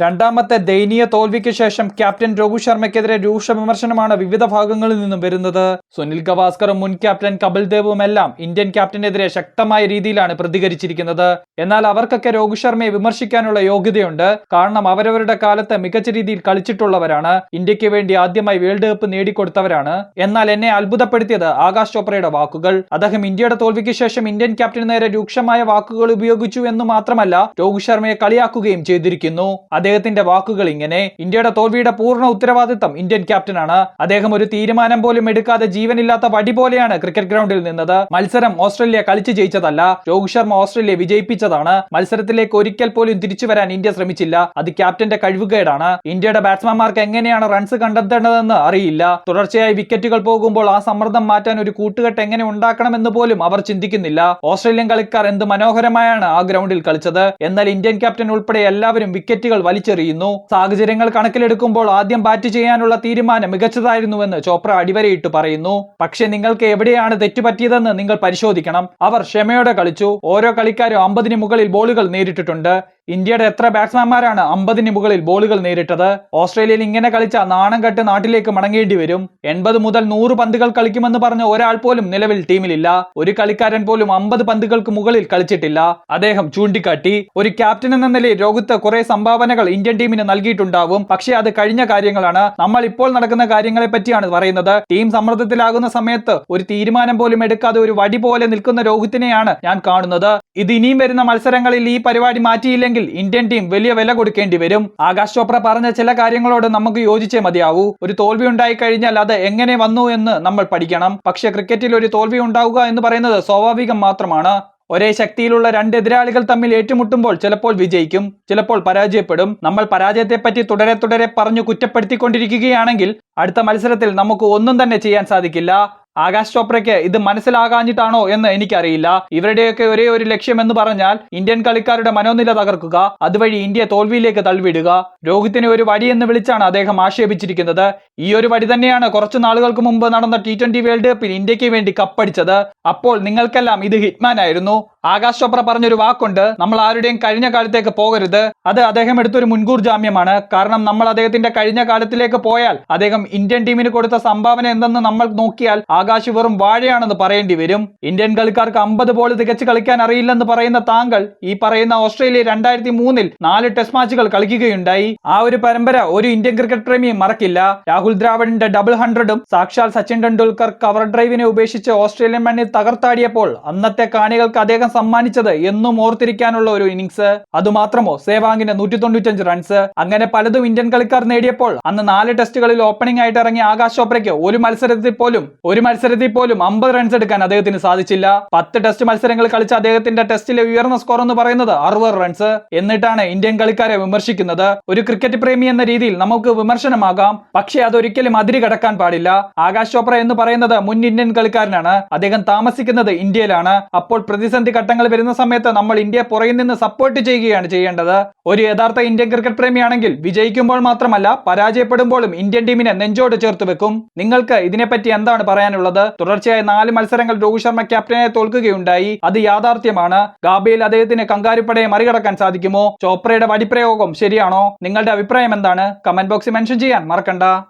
രണ്ടാമത്തെ ദയനീയ തോൽവിക്ക് ശേഷം ക്യാപ്റ്റൻ രോഹിത് ശർമ്മയ്ക്കെതിരെ രൂക്ഷ വിമർശനമാണ് വിവിധ ഭാഗങ്ങളിൽ നിന്നും വരുന്നത്. സുനിൽ ഗവാസ്കറും മുൻ ക്യാപ്റ്റൻ കപിൽ ദേവും എല്ലാം ഇന്ത്യൻ ക്യാപ്റ്റനെതിരെ ശക്തമായ രീതിയിലാണ് പ്രതികരിച്ചിരിക്കുന്നത്. എന്നാൽ അവർക്കൊക്കെ രോഹിത് ശർമ്മയെ വിമർശിക്കാനുള്ള യോഗ്യതയുണ്ട്. കാരണം അവരവരുടെ കാലത്ത് മികച്ച രീതിയിൽ കളിച്ചിട്ടുള്ളവരാണ്. ഇന്ത്യയ്ക്ക് വേണ്ടി ആദ്യമായി വേൾഡ് കപ്പ് നേടിക്കൊടുത്തവരാണ്. എന്നാൽ എന്നെ അത്ഭുതപ്പെടുത്തിയത് ആകാശ് ചോപ്രയുടെ വാക്കുകൾ. അദ്ദേഹം ഇന്ത്യയുടെ തോൽവിക്ക് ശേഷം ഇന്ത്യൻ ക്യാപ്റ്റന് നേരെ രൂക്ഷമായ വാക്കുകൾ ഉപയോഗിച്ചു എന്ന് മാത്രമല്ല രോഹിത് ശർമ്മയെ കളിയാക്കുകയും ചെയ്തിരിക്കുന്നു. അദ്ദേഹത്തിന്റെ വാക്കുകൾ ഇങ്ങനെ ഇന്ത്യയുടെ തോൽവിയുടെ പൂർണ ഉത്തരവാദിത്തം ഇന്ത്യൻ ക്യാപ്റ്റനാണ്. അദ്ദേഹം ഒരു തീരുമാനം പോലും എടുക്കാതെ ജീവനില്ലാത്ത വടി പോലെയാണ് ക്രിക്കറ്റ് ഗ്രൗണ്ടിൽ നിന്നത്. മത്സരം ഓസ്ട്രേലിയ കളിച്ചു ജയിച്ചതല്ല രോഹിത് ശർമ്മ ഓസ്ട്രേലിയ വിജയിപ്പിച്ചതാണ്. മത്സരത്തിലേക്ക് ഒരിക്കൽ പോലും തിരിച്ചു വരാൻ ഇന്ത്യ ശ്രമിച്ചില്ല. അത് ക്യാപ്റ്റന്റെ കഴിവുകേടാണ്. ഇന്ത്യയുടെ ബാറ്റ്സ്മാൻമാർക്ക് എങ്ങനെയാണ് റൺസ് കണ്ടെത്തേണ്ടതെന്ന് അറിയില്ല. തുടർച്ചയായി വിക്കറ്റുകൾ പോകുമ്പോൾ ആ സമ്മർദ്ദം മാറ്റാൻ ഒരു കൂട്ടുകെട്ട് എങ്ങനെ ഉണ്ടാക്കണമെന്ന് പോലും അവർ ചിന്തിക്കുന്നില്ല. ഓസ്ട്രേലിയൻ കളിക്കാർ എന്ത് മനോഹരമായാണ് ആ ഗ്രൗണ്ടിൽ കളിച്ചത്. എന്നാൽ ഇന്ത്യൻ ക്യാപ്റ്റൻ ഉൾപ്പെടെ എല്ലാവരും വിക്കറ്റുകൾ വലിച്ചെറിയുന്നു. സാഹചര്യങ്ങൾ കണക്കിലെടുക്കുമ്പോൾ ആദ്യം ബാറ്റ് ചെയ്യാനുള്ള തീരുമാനം മികച്ചതായിരുന്നുവെന്ന് ചോപ്ര അടിവരയിട്ട് പറയുന്നു. പക്ഷെ നിങ്ങൾക്ക് എവിടെയാണ് തെറ്റുപറ്റിയതെന്ന് നിങ്ങൾ പരിശോധിക്കണം. അവർ ക്ഷമയോടെ കളിച്ചു. ഓരോ കളിക്കാരും അമ്പതിന് മുകളിൽ ബോളുകൾ നേരിട്ടിട്ടുണ്ട്. ഇന്ത്യയുടെ എത്ര ബാറ്റ്സ്മാൻമാരാണ് അമ്പതിന് മുകളിൽ ബോളുകൾ നേരിട്ടത്? ഓസ്ട്രേലിയയിൽ ഇങ്ങനെ കളിച്ച നാണം കെട്ട് നാട്ടിലേക്ക് മടങ്ങേണ്ടി വരും. എൺപത് മുതൽ നൂറ് പന്തുകൾ കളിക്കുമെന്ന് പറഞ്ഞ ഒരാൾ പോലും നിലവിൽ ടീമിലില്ല ഒരു കളിക്കാരൻ പോലും അമ്പത് പന്തുകൾക്ക് മുകളിൽ കളിച്ചിട്ടില്ല. അദ്ദേഹം ചൂണ്ടിക്കാട്ടി ഒരു ക്യാപ്റ്റൻ എന്ന നിലയിൽ രോഹിത്ത് കുറെ സംഭാവനകൾ ഇന്ത്യൻ ടീമിന് നൽകിയിട്ടുണ്ടാവും. പക്ഷേ അത് കഴിഞ്ഞ കാര്യങ്ങളാണ്. നമ്മൾ ഇപ്പോൾ നടക്കുന്ന കാര്യങ്ങളെ പറ്റിയാണ് പറയുന്നത്. ടീം സമ്മർദ്ദത്തിലാകുന്ന സമയത്ത് ഒരു തീരുമാനം പോലും എടുക്കാതെ ഒരു വടി പോലെ നിൽക്കുന്ന രോഹിത്തിനെയാണ് ഞാൻ കാണുന്നത്. ഇത് ഇനിയും വരുന്ന മത്സരങ്ങളിൽ ഈ പരിപാടി മാറ്റിയില്ലെങ്കിൽ ഇന്ത്യൻ ടീം വലിയ വില കൊടുക്കേണ്ടി വരും. ആകാശ് ചോപ്ര പറഞ്ഞ ചില കാര്യങ്ങളോട് നമുക്ക് യോജിച്ചേ മതിയാവൂ. ഒരു തോൽവി ഉണ്ടായി കഴിഞ്ഞാൽ അത് എങ്ങനെ വന്നു എന്ന് നമ്മൾ പഠിക്കണം. പക്ഷെ ക്രിക്കറ്റിൽ ഒരു തോൽവി ഉണ്ടാവുക എന്ന് പറയുന്നത് സ്വാഭാവികം മാത്രമാണ്. ഒരേ ശക്തിയിലുള്ള രണ്ട് എതിരാളികൾ തമ്മിൽ ഏറ്റുമുട്ടുമ്പോൾ ചിലപ്പോൾ വിജയിക്കും ചിലപ്പോൾ പരാജയപ്പെടും. നമ്മൾ പരാജയത്തെപ്പറ്റി തുടരെ തുടരെ പറഞ്ഞു കുറ്റപ്പെടുത്തിക്കൊണ്ടിരിക്കുകയാണെങ്കിൽ അടുത്ത മത്സരത്തിൽ നമുക്ക് ഒന്നും തന്നെ ചെയ്യാൻ സാധിക്കില്ല. ആകാശ് ചോപ്രയ്ക്ക് ഇത് മനസ്സിലാകാഞ്ഞിട്ടാണോ എന്ന് എനിക്കറിയില്ല. ഇവരുടെയൊക്കെ ഒരേ ഒരു ലക്ഷ്യം എന്ന് പറഞ്ഞാൽ ഇന്ത്യൻ കളിക്കാരുടെ മനോനില തകർക്കുക അതുവഴി ഇന്ത്യ തോൽവിയിലേക്ക് തള്ളിവിടുക. രോഹിത്തിനെ ഒരു വടി എന്ന് വിളിച്ചാണ് അദ്ദേഹം ആക്ഷേപിച്ചിരിക്കുന്നത്. ഈ ഒരു വടി തന്നെയാണ് കുറച്ചു നാളുകൾക്ക് മുമ്പ് നടന്ന ടി ട്വന്റി വേൾഡ് കപ്പിൽ ഇന്ത്യയ്ക്ക് വേണ്ടി കപ്പടിച്ചത്. അപ്പോൾ നിങ്ങൾക്കെല്ലാം ഇത് ഹിറ്റ്മാൻ ആയിരുന്നു. ആകാശ് ചോപ്ര പറഞ്ഞൊരു വാക്കുണ്ട് നമ്മൾ ആരുടെയും കഴിഞ്ഞ കാലത്തേക്ക് പോകരുത്. അത് അദ്ദേഹം എടുത്തൊരു മുൻകൂർ ജാമ്യമാണ്. കാരണം നമ്മൾ അദ്ദേഹത്തിന്റെ കഴിഞ്ഞ കാലത്തിലേക്ക് പോയാൽ അദ്ദേഹം ഇന്ത്യൻ ടീമിന് കൊടുത്ത സംഭാവന എന്തെന്ന് നമ്മൾ നോക്കിയാൽ ആകാശ് വെറും വാഴയാണെന്ന് പറയേണ്ടി വരും. ഇന്ത്യൻ കളിക്കാർക്ക് അമ്പത് ബോൾ തികച്ച് കളിക്കാൻ അറിയില്ലെന്ന് പറയുന്ന താങ്കൾ ഈ പറയുന്ന ഓസ്ട്രേലിയ രണ്ടായിരത്തി മൂന്നിൽ നാല് ടെസ്റ്റ് മാച്ചുകൾ കളിക്കുകയുണ്ടായി. ആ ഒരു പരമ്പര ഒരു ഇന്ത്യൻ ക്രിക്കറ്റ് പ്രേമിയും മറക്കില്ല. രാഹുൽ ദ്രാവിഡിന്റെ ഡബിൾ ഹൺഡ്രഡും സാക്ഷാൽ സച്ചിൻ ടെണ്ടുൽക്കർ കവർ ഡ്രൈവിനെ ഉപേക്ഷിച്ച് ഓസ്ട്രേലിയൻ മണ്ണിൽ തകർത്താടിയപ്പോൾ അന്നത്തെ കാണികൾക്ക് അദ്ദേഹം സമ്മാനിച്ചത് എന്നും ഓർത്തിരിക്കാനുള്ള ഒരു ഇന്നിങ്സ് അതുമാത്രമോ സേവാങ്ങിന്റെ നൂറ്റി തൊണ്ണൂറ്റഞ്ച് റൺസ് അങ്ങനെ പലതും ഇന്ത്യൻ കളിക്കാർ നേടിയപ്പോൾ അന്ന് നാല് ടെസ്റ്റുകളിൽ ഓപ്പണിംഗ് ആയിട്ട് ഇറങ്ങിയ ആകാശ് ചോപ്രയ്ക്ക് ഒരു മത്സരത്തിൽ പോലും ഒരു മത്സരത്തിൽ പോലും അമ്പത് റൺസ് എടുക്കാൻ അദ്ദേഹത്തിന് സാധിച്ചില്ല. പത്ത് ടെസ്റ്റ് മത്സരങ്ങൾ കളിച്ച അദ്ദേഹത്തിന്റെ ടെസ്റ്റിലെ ഉയർന്ന സ്കോർ എന്ന് പറയുന്നത് അറുപത് റൺസ് എന്നിട്ടാണ് ഇന്ത്യൻ കളിക്കാരെ വിമർശിക്കുന്നത്. ഒരു ക്രിക്കറ്റ് പ്രേമി എന്ന രീതിയിൽ നമുക്ക് വിമർശനമാകാം. പക്ഷേ അതൊരിക്കലും അതിരി കടക്കാൻ പാടില്ല. ആകാശ് ചോപ്ര എന്ന് പറയുന്നത് മുൻ ഇന്ത്യൻ കളിക്കാരനാണ്. അദ്ദേഹം താമസിക്കുന്നത് ഇന്ത്യയിലാണ്. അപ്പോൾ പ്രതിസന്ധി ഘട്ടങ്ങൾ വരുന്ന സമയത്ത് നമ്മൾ ഇന്ത്യയെ പുറകിൽ നിന്ന് സപ്പോർട്ട് ചെയ്യുകയാണ് ചെയ്യേണ്ടത്. ഒരു യഥാർത്ഥ ഇന്ത്യൻ ക്രിക്കറ്റ് പ്രേമിയാണെങ്കിൽ വിജയിക്കുമ്പോൾ മാത്രമല്ല പരാജയപ്പെടുമ്പോഴും ഇന്ത്യൻ ടീമിനെ നെഞ്ചോട് ചേർത്ത് വെക്കും. നിങ്ങൾക്ക് ഇതിനെപ്പറ്റി എന്താണ് പറയാനുള്ളത്? തുടർച്ചയായ നാല് മത്സരങ്ങൾ രോഹിത് ശർമ്മ ക്യാപ്റ്റനെ തോൽക്കുകയുണ്ടായി. അത് യാഥാർത്ഥ്യമാണ്. ഗാബയിൽ അദ്ദേഹത്തിന് കങ്കാരിപ്പടയെ മറികടക്കാൻ സാധിക്കുമോ? ചോപ്രയുടെ വടിപ്രയോഗം ശരിയാണോ? നിങ്ങളുടെ അഭിപ്രായം എന്താണ്? കമന്റ് ബോക്സിൽ മെൻഷൻ ചെയ്യാൻ മറക്കണ്ട.